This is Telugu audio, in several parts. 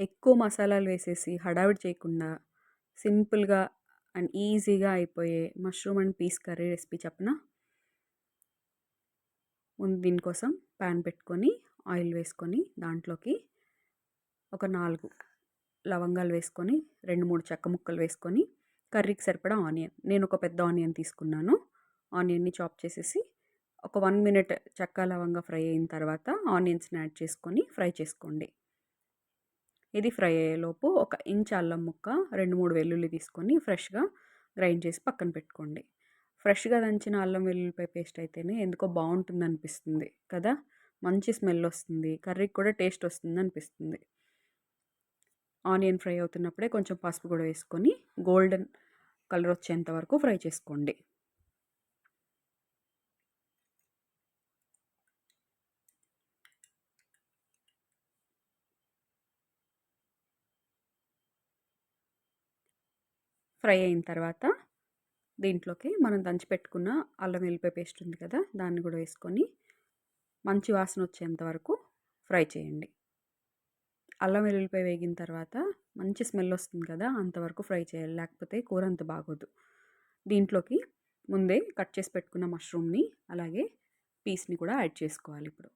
ఎక్కువ మసాలాలు వేసేసి హడావిడి చేయకుండా సింపుల్గా అండ్ ఈజీగా అయిపోయే mushroom and peas curry recipe చెప్పనా? ముందు దీనికోసం ప్యాన్ పెట్టుకొని ఆయిల్ వేసుకొని దాంట్లోకి ఒక నాలుగు లవంగాలు వేసుకొని రెండు మూడు చెక్క ముక్కలు వేసుకొని కర్రీకి సరిపడా ఆనియన్. నేను ఒక పెద్ద ఆనియన్ తీసుకున్నాను. ఆనియన్ని చాప్ చేసేసి ఒక వన్ మినిట్ చెక్క లవంగా ఫ్రై అయిన తర్వాత ఆనియన్స్ని యాడ్ చేసుకొని ఫ్రై చేసుకోండి. ఇది ఫ్రై అయ్యేలోపు ఒక ఇంచ్ అల్లం ముక్క రెండు మూడు వెల్లుల్లి తీసుకొని ఫ్రెష్గా గ్రైండ్ చేసి పక్కన పెట్టుకోండి. ఫ్రెష్గా దంచిన అల్లం వెల్లుల్లిపాయ పేస్ట్ అయితేనే ఎందుకో బాగుంటుంది అనిపిస్తుంది కదా? మంచి స్మెల్ వస్తుంది కర్రీకి కూడా టేస్ట్ వస్తుంది అనిపిస్తుంది ఆనియన్ ఫ్రై అవుతున్నప్పుడే కొంచెం పసుపు కూడా వేసుకొని గోల్డెన్ కలర్ వచ్చేంత వరకు ఫ్రై చేసుకోండి. ఫ్రై అయిన తర్వాత దీంట్లోకి మనం దంచి పెట్టుకున్న అల్లం వెల్లిపాయ పేస్ట్ ఉంది కదా దాన్ని కూడా వేసుకొని మంచి వాసన వచ్చేంత వరకు ఫ్రై చేయండి. అల్లం వెల్లుల్లిపాయ వేగిన తర్వాత మంచి స్మెల్ వస్తుంది కదా అంతవరకు ఫ్రై చేయాలి లేకపోతే కూర అంత బాగోదు. దీంట్లోకి ముందే కట్ చేసి పెట్టుకున్న మష్రూమ్ని అలాగే పీస్ని కూడా యాడ్ చేసుకోవాలి ఇప్పుడు.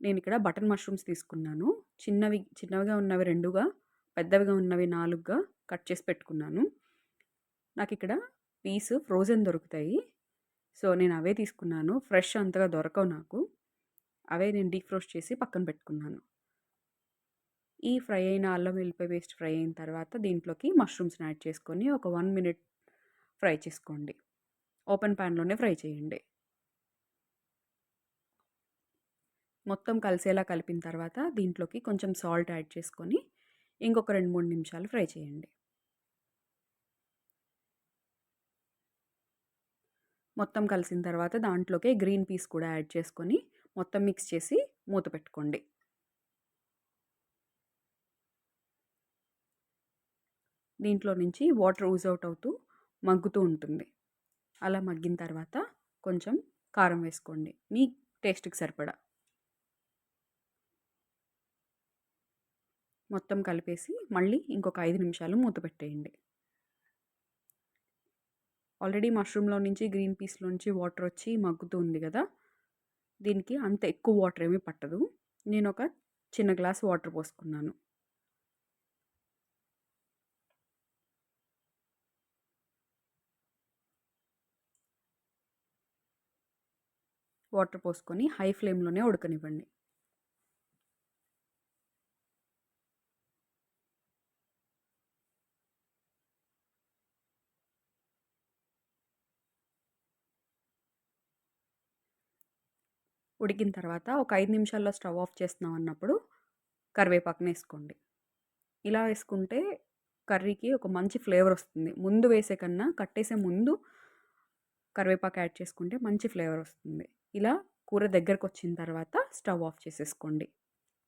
నేను ఇక్కడ బటన్ మష్రూమ్స్ తీసుకున్నాను. చిన్నవి చిన్నవిగా ఉన్నవి రెండుగా పెద్దవిగా ఉన్నవి నాలుగుగా కట్ చేసి పెట్టుకున్నాను. నాకు ఇక్కడ పీస్ ఫ్రోజన్ దొరుకుతాయి. సో నేను అవే తీసుకున్నాను. ఫ్రెష్ అంతగా దొరకవు నాకు. అవే నేను డీప్ ఫ్రోస్ట్ చేసి పక్కన పెట్టుకున్నాను. ఈ ఫ్రై అయిన అల్లం వెల్లిపాయ పేస్ట్ ఫ్రై అయిన తర్వాత దీంట్లోకి మష్రూమ్స్ని యాడ్ చేసుకొని ఒక వన్ మినిట్ ఫ్రై చేసుకోండి. ఓపెన్ ప్యాన్లోనే ఫ్రై చేయండి. మొత్తం కలిసేలా కలిపిన తర్వాత దీంట్లోకి కొంచెం సాల్ట్ యాడ్ చేసుకొని ఇంకొక రెండు మూడు నిమిషాలు ఫ్రై చేయండి. మొత్తం కలిసిన తర్వాత దాంట్లోకి గ్రీన్ పీస్ కూడా యాడ్ చేసుకొని మొత్తం మిక్స్ చేసి మూత పెట్టుకోండి. దీంట్లో నుంచి వాటర్ ఊజ్ అవుట్ అవుతూ మగ్గుతూ ఉంటుంది. అలా మగ్గిన తర్వాత కొంచెం కారం వేసుకోండి. మీ టేస్ట్కి సరిపడా. మొత్తం కలిపేసి మళ్ళీ ఇంకొక ఐదు నిమిషాలు మూత పెట్టేయండి. ఆల్రెడీ మష్రూమ్లో నుంచి గ్రీన్ పీస్లో నుంచి వాటర్ వచ్చి మగ్గుతుంది కదా! దీనికి అంత ఎక్కువ వాటర్ ఏమీ పట్టదు. నేను ఒక చిన్న గ్లాస్ వాటర్ పోసుకున్నాను. వాటర్ పోసుకొని హై ఫ్లేమ్లోనే ఉడకనివ్వండి. ఉడికిన తర్వాత ఒక ఐదు నిమిషాల్లో స్టవ్ ఆఫ్ చేస్తున్నాం అన్నప్పుడు కరివేపాకుని వేసుకోండి. ఇలా వేసుకుంటే కర్రీకి ఒక మంచి ఫ్లేవర్ వస్తుంది. ముందు వేసే కన్నా కట్టేసే ముందు కరివేపాకు యాడ్ చేసుకుంటే మంచి ఫ్లేవర్ వస్తుంది. ఇలా కూర దగ్గరకు వచ్చిన తర్వాత స్టవ్ ఆఫ్ చేసేసుకోండి.